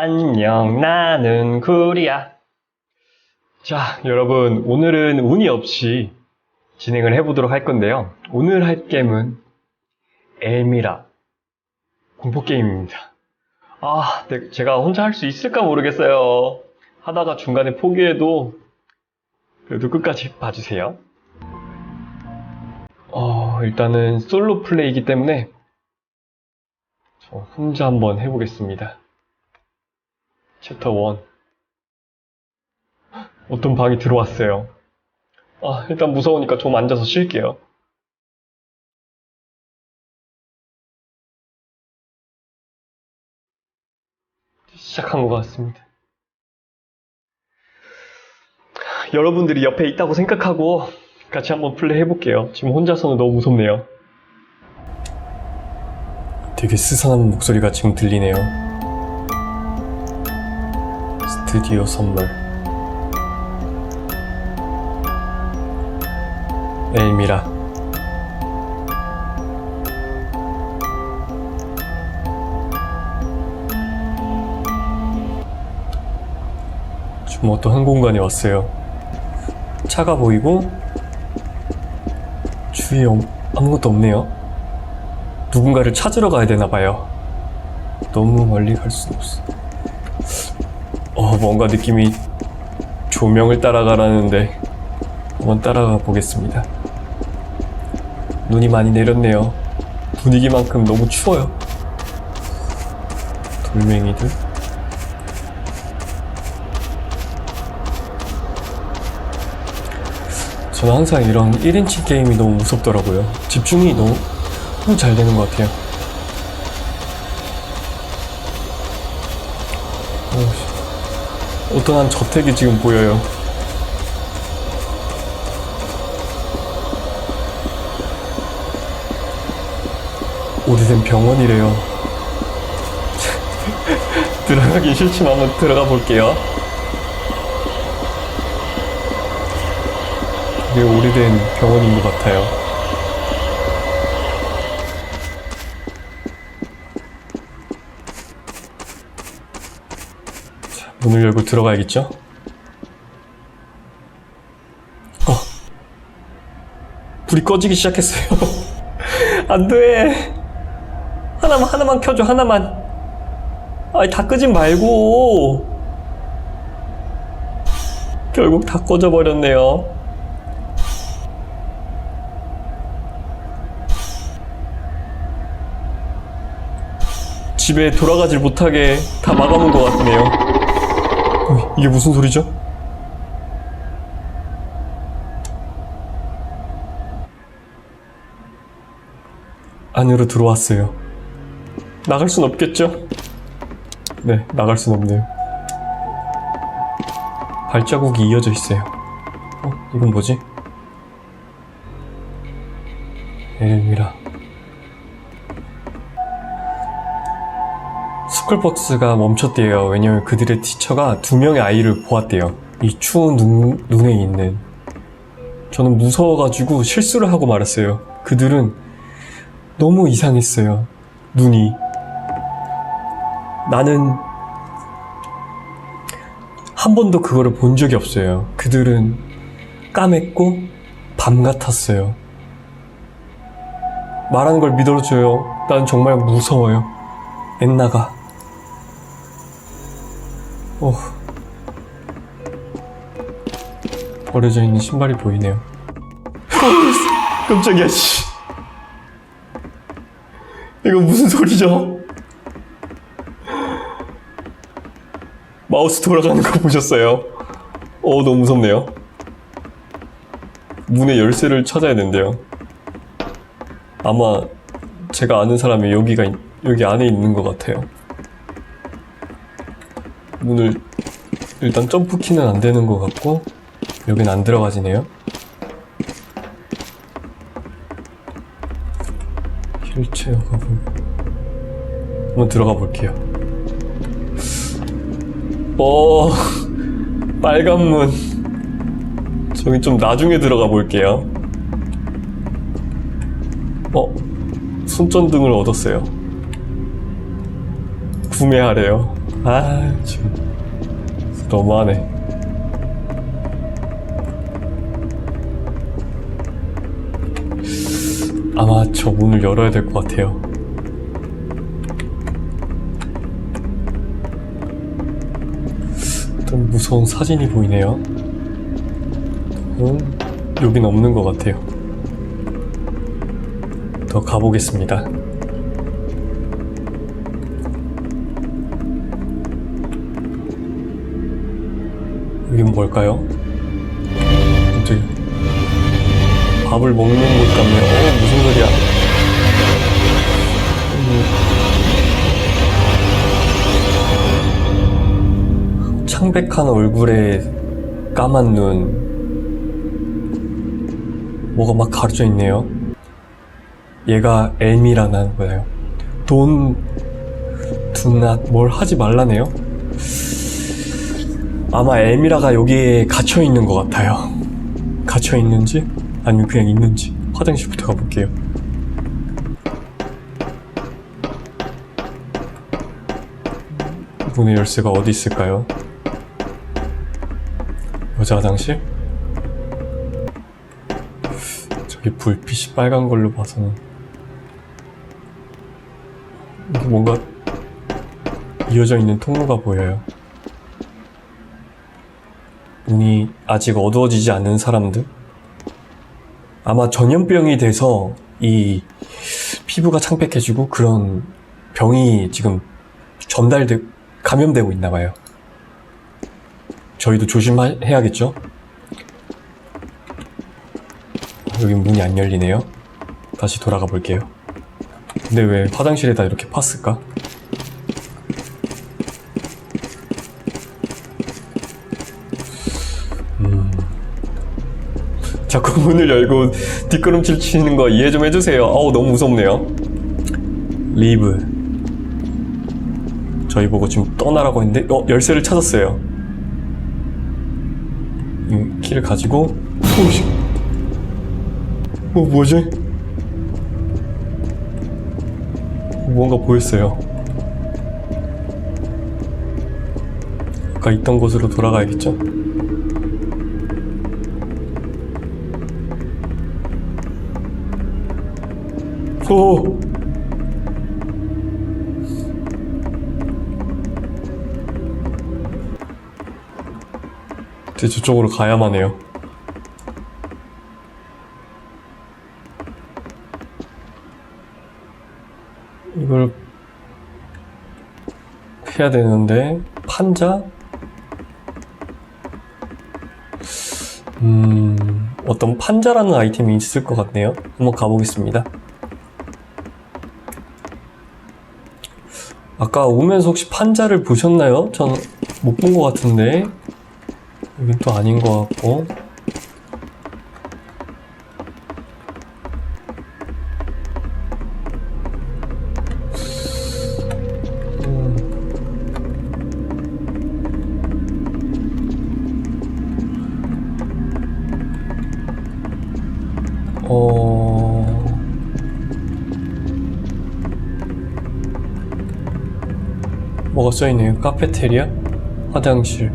안녕, 나는 구리야. 자, 여러분, 오늘은 운이 없이 진행을 해보도록 할 건데요. 오늘 할 게임은 엘미라 공포게임입니다. 아, 네, 제가 혼자 할 수 있을까 모르겠어요. 하다가 중간에 포기해도 그래도 끝까지 봐주세요. 어, 일단은 솔로 플레이이기 때문에 저 혼자 한번 해보겠습니다. 챕터 1 어떤 방이 들어왔어요. 아, 일단 무서우니까 좀 앉아서 쉴게요. 시작한 것 같습니다. 여러분들이 옆에 있다고 생각하고 같이 한번 플레이 해볼게요. 지금 혼자서는 너무 무섭네요. 되게 스산한 목소리가 지금 들리네요. 스튜디오 선물. 엘미라. 지금 어떤 한 공간에 왔어요. 차가 보이고 주위에 엄- 아무것도 없네요. 누군가를 찾으러 가야 되나 봐요. 너무 멀리 갈 순 없어. 어, 뭔가 느낌이 조명을 따라가라는데 한번 따라가 보겠습니다. 눈이 많이 내렸네요. 분위기만큼 너무 추워요. 돌멩이들. 저는 항상 이런 1인칭 게임이 너무 무섭더라고요. 집중이 너무, 너무 잘 되는 것 같아요. 어우씨. 어떤 한 저택이 지금 보여요. 오래된 병원이래요. 들어가기 싫지만 한번 들어가 볼게요. 되게 오래된 병원인 것 같아요. 문을 열고 들어가야겠죠? 어. 불이 꺼지기 시작했어요. 안 돼. 하나만, 하나만 켜줘, 하나만. 아이, 다 끄진 말고. 결국 다 꺼져버렸네요. 집에 돌아가질 못하게 다 막아놓은 것 같네요. 어, 이게 무슨 소리죠? 안으로 들어왔어요. 나갈 순 없겠죠? 네, 나갈 순 없네요. 발자국이 이어져 있어요. 어, 이건 뭐지? 엘미라. 스쿨박스가 멈췄대요. 왜냐면 그들의 티처가 두 명의 아이를 보았대요. 이 추운 눈, 눈에 있는. 저는 무서워가지고 실수를 하고 말았어요. 그들은 너무 이상했어요. 눈이. 나는 한 번도 그거를 본 적이 없어요. 그들은 까맸고 밤 같았어요. 말하는 걸 믿어줘요. 난 정말 무서워요. 엔나가. 어. 버려져 있는 신발이 보이네요. 깜짝이야, 씨. 이거 무슨 소리죠? 마우스 돌아가는 거 보셨어요? 어, 너무 무섭네요. 문의 열쇠를 찾아야 된대요. 아마 제가 아는 사람이 여기가, 있- 여기 안에 있는 것 같아요. 문을 일단 점프키는 안 되는 것 같고 여긴 안 들어가지네요. 휠체어가 보여. 한번 들어가 볼게요. 어, 빨간 문. 저기 좀 나중에 들어가 볼게요. 어, 손전등을 얻었어요. 구매하래요. 아, 지금 너무하네. 아마 저 문을 열어야 될 것 같아요. 좀 무서운 사진이 보이네요. 음, 여긴 없는 것 같아요. 더 가보겠습니다. 여긴 뭘까요? 갑자기 밥을 먹는 곳 같네요. 어, 무슨 소리야? 음. 창백한 얼굴에 까만 눈. 뭐가 막 가려져 있네요. 얘가 엘미라는 거예요. 돈, 두낫, 뭘 하지 말라네요. 아마 엘미라가 여기에 갇혀 있는 것 같아요. 갇혀 있는지 아니면 그냥 있는지 화장실부터 가볼게요. 문의 열쇠가 어디 있을까요? 여자 화장실? 저기 불빛이 빨간 걸로 봐서는 뭔가 이어져 있는 통로가 보여요. 눈이 아직 어두워지지 않은 사람들? 아마 전염병이 돼서 이 피부가 창백해지고 그런 병이 지금 전달돼, 감염되고 있나 봐요. 저희도 조심해야겠죠? 여기 문이 안 열리네요. 다시 돌아가 볼게요. 근데 왜 화장실에다 이렇게 팠을까? 자꾸 문을 열고 뒷걸음질 치는 거 이해 좀 해주세요. 어우, 너무 무섭네요. 리브. 저희 보고 지금 떠나라고 했는데, 어, 열쇠를 찾았어요. 이 키를 가지고, 오씨. 어, 뭐지? 뭔가 보였어요. 아까 있던 곳으로 돌아가야겠죠? 오. 이제 저쪽으로 가야만 해요. 이걸 해야 되는데 판자? 음, 어떤 판자라는 아이템이 있을 것 같네요. 한번 가보겠습니다. 아까 오면서 혹시 판자를 보셨나요? 전못본 것 같은데 여긴 또 아닌 것 같고 뭐가 써있네요. 카페테리아? 화장실.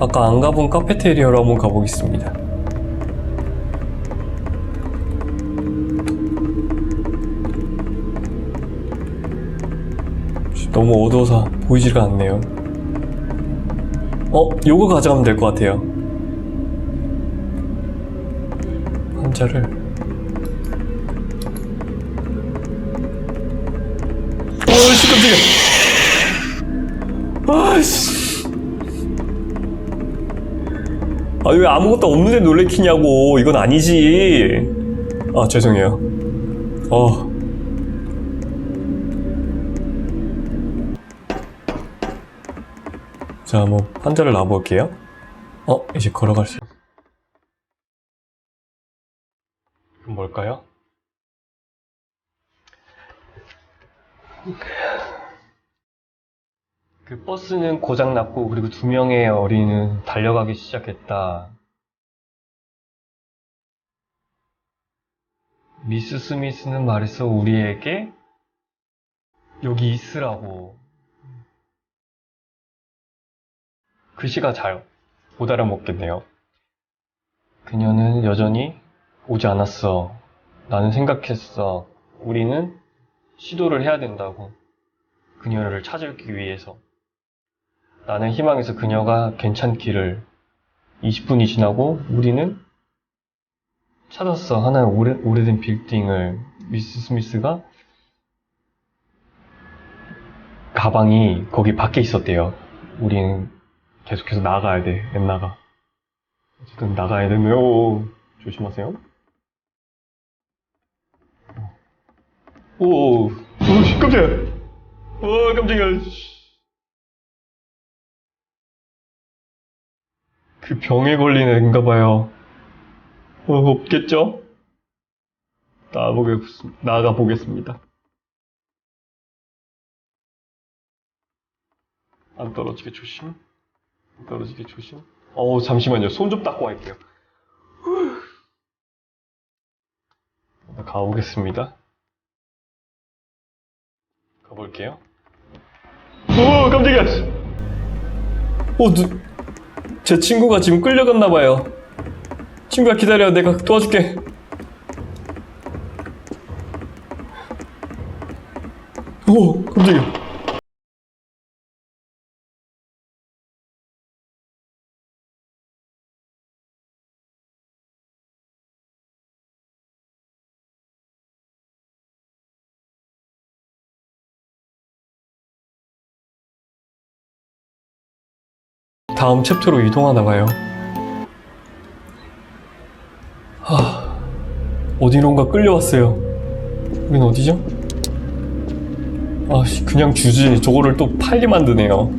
아까 안 가본 카페테리아로 한번 가보겠습니다. 너무 어두워서 보이지가 않네요. 어? 요거 가져가면 될 것 같아요. 환자를. 어이씨, 깜짝이야. 아이씨. 아, 왜 아무것도 없는데 놀래키냐고. 이건 아니지. 아, 죄송해요. 어. 자, 뭐, 환자를 놔볼게요. 어, 이제 걸어갈 수. 그럼 뭘까요? 그 버스는 고장 났고 그리고 두 명의 어린이는 달려가기 시작했다. 미스 스미스는 말했어 우리에게 여기 있으라고. 글씨가 잘 못 알아먹겠네요. 그녀는 여전히 오지 않았어. 나는 생각했어. 우리는 시도를 해야 된다고. 그녀를 찾기 위해서. 나는 희망해서 그녀가 괜찮기를. 20분이 지나고 우리는 찾았어. 하나의 오래, 오래된 빌딩을. 미스 스미스가 가방이 거기 밖에 있었대요. 우리는 계속해서 나가야 돼. 앱 나가. 어쨌든 나가야 되네요. 조심하세요. 오, 오, 깜짝이야. 오, 깜짝이야. 그 병에 걸린 애인가 봐요. 어, 없겠죠? 나가보겠, 나가 보겠습니다. 안 떨어지게 조심. 안 떨어지게 조심. 어우, 잠시만요. 손 좀 닦고 갈게요. 후. 가보겠습니다. 가볼게요. 오, 깜짝이야! 어, 누, 제 친구가 지금 끌려갔나 봐요. 친구야, 기다려. 내가 도와줄게. 오, 깜짝이야. 다음 챕터로 이동하나 봐요. 하, 어디론가 끌려왔어요. 여긴 어디죠? 아, 씨, 그냥 주지. 저거를 또 팔게 만드네요.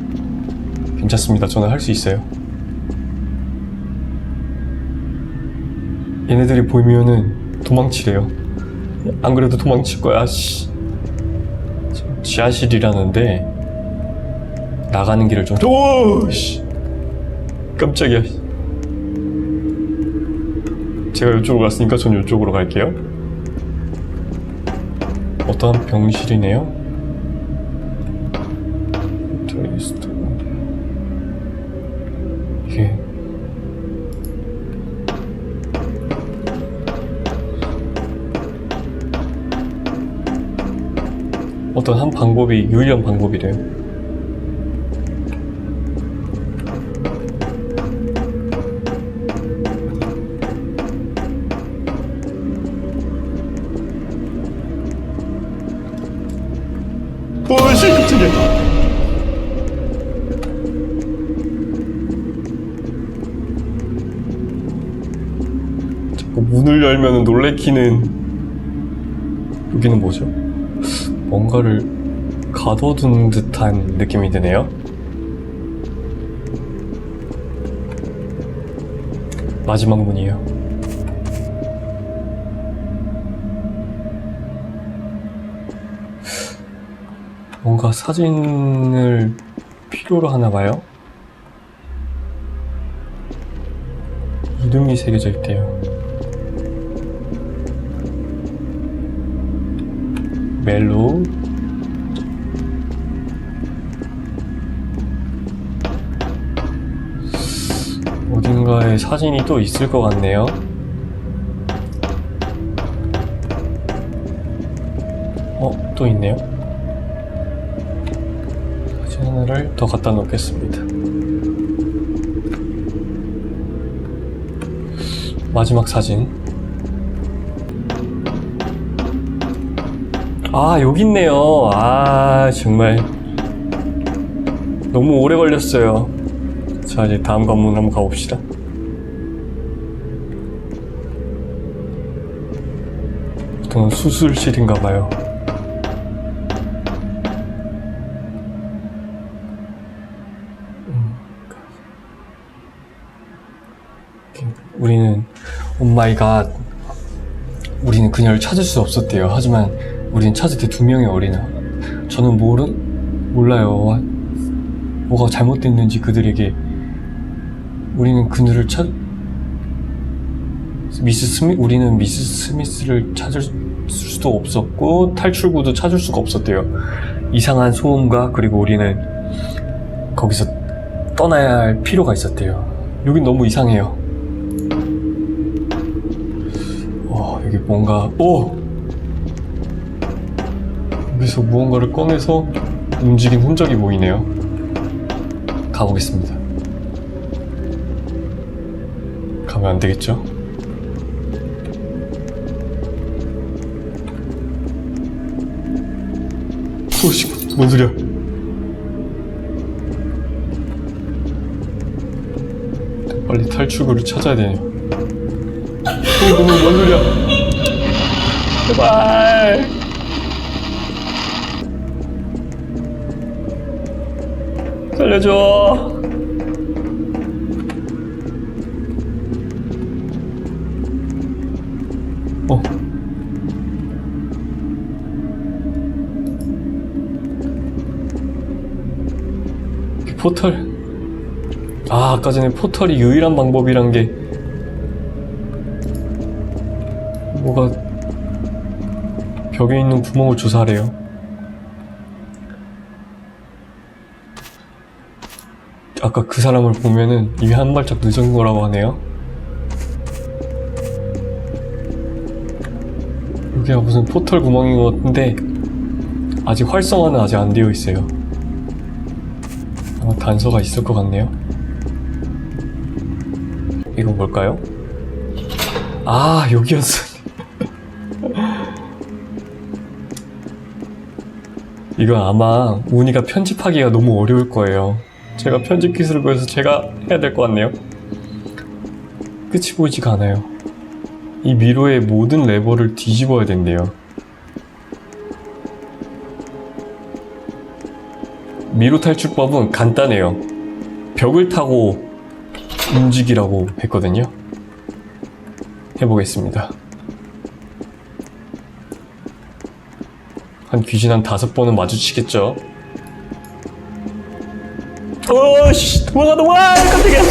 괜찮습니다. 저는 할 수 있어요. 얘네들이 보이면은 도망치래요. 안 그래도 도망칠 거야, 씨. 지금 지하실이라는데, 나가는 길을 좀, 오! 씨. 깜짝이야. 제가 이쪽으로 갔으니까 전 이쪽으로 갈게요. 어떠한 병실이네요. 이게 어떤 한 방법이 유일한 방법이래요. 문을 열면 놀래키는 여기는 뭐죠? 뭔가를 가둬둔 듯한 느낌이 드네요. 마지막 문이에요. 뭔가 사진을 필요로 하나 봐요. 이름이 새겨져 있대요. 멜로 어딘가에 사진이 또 있을 것 같네요. 어, 또 있네요. 사진 하나를 더 갖다 놓겠습니다. 마지막 사진. 아, 여기 있네요. 아, 정말. 너무 오래 걸렸어요. 자, 이제 다음 관문 한번 가봅시다. 보통 수술실인가 봐요. 음. 우리는 오마이갓 우리는 그녀를 찾을 수 없었대요. 하지만 우리는 찾을 때 두 명의 어린아. 저는 모르 몰라요. 뭐가 잘못됐는지 그들에게 우리는 그녀를 찾 미스 스미 우리는 미스 스미스를 찾을 수도 없었고 탈출구도 찾을 수가 없었대요. 이상한 소음과 그리고 우리는 거기서 떠나야 할 필요가 있었대요. 여긴 너무 이상해요. 어, 여기 뭔가, 오! 여기서 무언가를 꺼내서 움직인 흔적이 보이네요. 가보겠습니다. 가면 안 되겠죠? 오씨, 뭔 소리야? 빨리 탈출구를 찾아야 되네요. 어, 너무 뭔 소리야? 제발. 살려줘. 어. 이 포털. 아, 아까 전에 포털이 유일한 방법이란 게 뭐가 벽에 있는 구멍을 조사하래요. 아까 그 사람을 보면은 이미 한 발짝 늦은 거라고 하네요. 여기가 무슨 포털 구멍인 것 같은데 아직 활성화는 아직 안 되어 있어요. 아마 단서가 있을 것 같네요. 이건 뭘까요? 아 여기였어. 이거 아마 운이가 편집하기가 너무 어려울 거예요. 제가 편집 기술을 보여서 제가 해야 될 것 같네요. 끝이 보이지가 않아요. 이 미로의 모든 레버를 뒤집어야 된대요. 미로 탈출법은 간단해요. 벽을 타고 움직이라고 했거든요. 해보겠습니다. 한 귀신 한 다섯 번은 마주치겠죠? 어씨 도망가 도망가. 깜짝이야.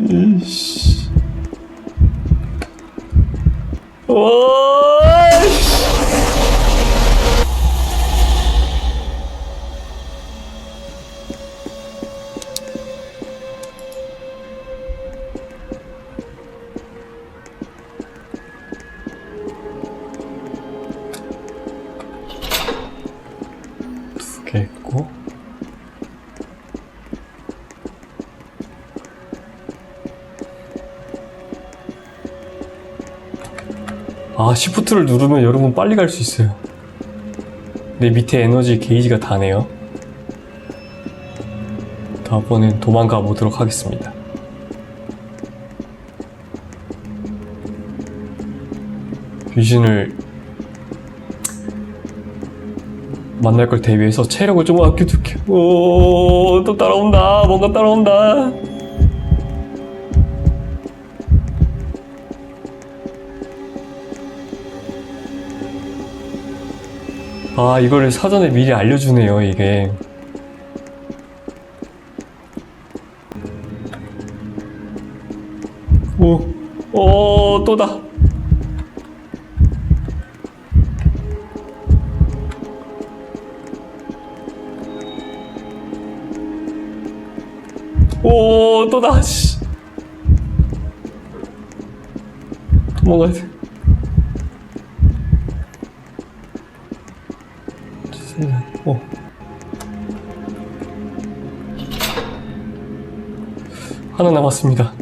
이씨. 오이 아 시프트를 누르면 여러분 빨리 갈 수 있어요 내 밑에 에너지 게이지가 다네요 다음번엔 도망가 보도록 하겠습니다 귀신을 만날 걸 대비해서 체력을 좀 아껴둘게. 오, 또 따라온다. 뭔가 따라온다. 아, 이거를 사전에 미리 알려주네요, 이게. 오, 오, 또다. 오, 또 나, 씨. 도망가야 돼. 어. 하나 남았습니다.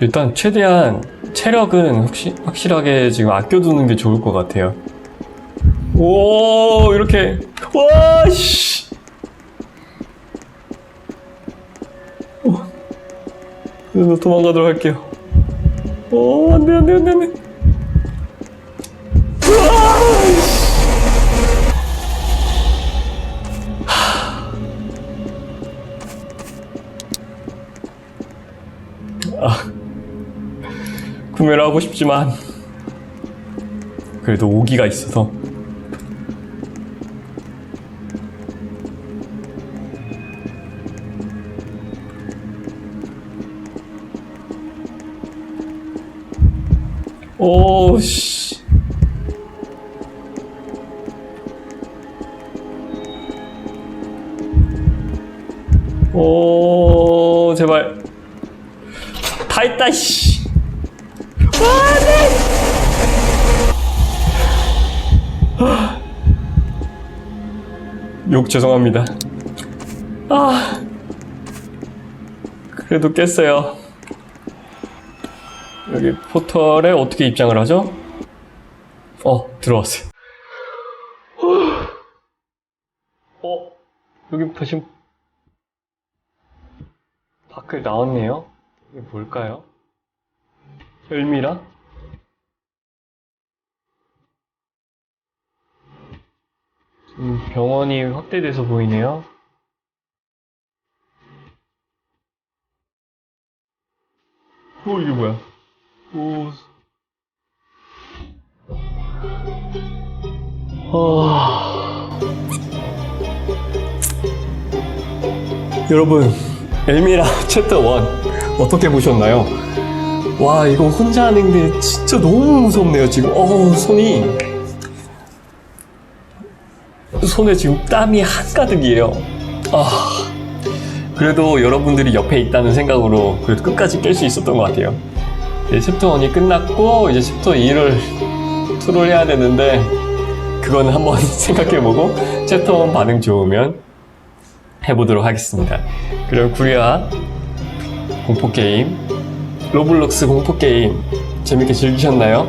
일단 최대한 체력은 혹시 확실하게 지금 아껴두는 게 좋을 것 같아요. 오 이렇게 와씨 그래서 도망가도록 할게요 오 안돼 안돼 안돼 안돼 아, 구매를 하고 싶지만 그래도 오기가 있어서 오, 씨. 제발. 다 했다, 씨. 와, 네. 욕 죄송합니다. 아. 그래도 깼어요. 여기 포털에 어떻게 입장을 하죠? 어, 들어왔어요. 어, 여기부터 밖을 나왔네요. 이게 뭘까요? 열미라? 병원이 확대돼서 보이네요. 오, 이게 뭐야? 오. 아. 여러분, 엘미라 챕터 1 어떻게 보셨나요? 와, 이거 혼자 하는데 진짜 너무 무섭네요, 지금. 어, 손이. 손에 지금 땀이 한가득이에요. 아. 그래도 여러분들이 옆에 있다는 생각으로 그래도 끝까지 깰 수 있었던 것 같아요. 이제 챕터 1이 끝났고 이제 챕터 2를 투를 해야 되는데 그거는 한번 생각해보고 챕터 1 반응 좋으면 해보도록 하겠습니다. 그럼 구리아 공포게임 로블록스 공포게임 재밌게 즐기셨나요?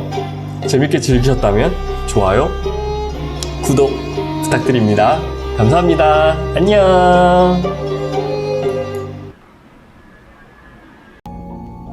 재밌게 즐기셨다면 좋아요, 구독 부탁드립니다. 감사합니다. 안녕.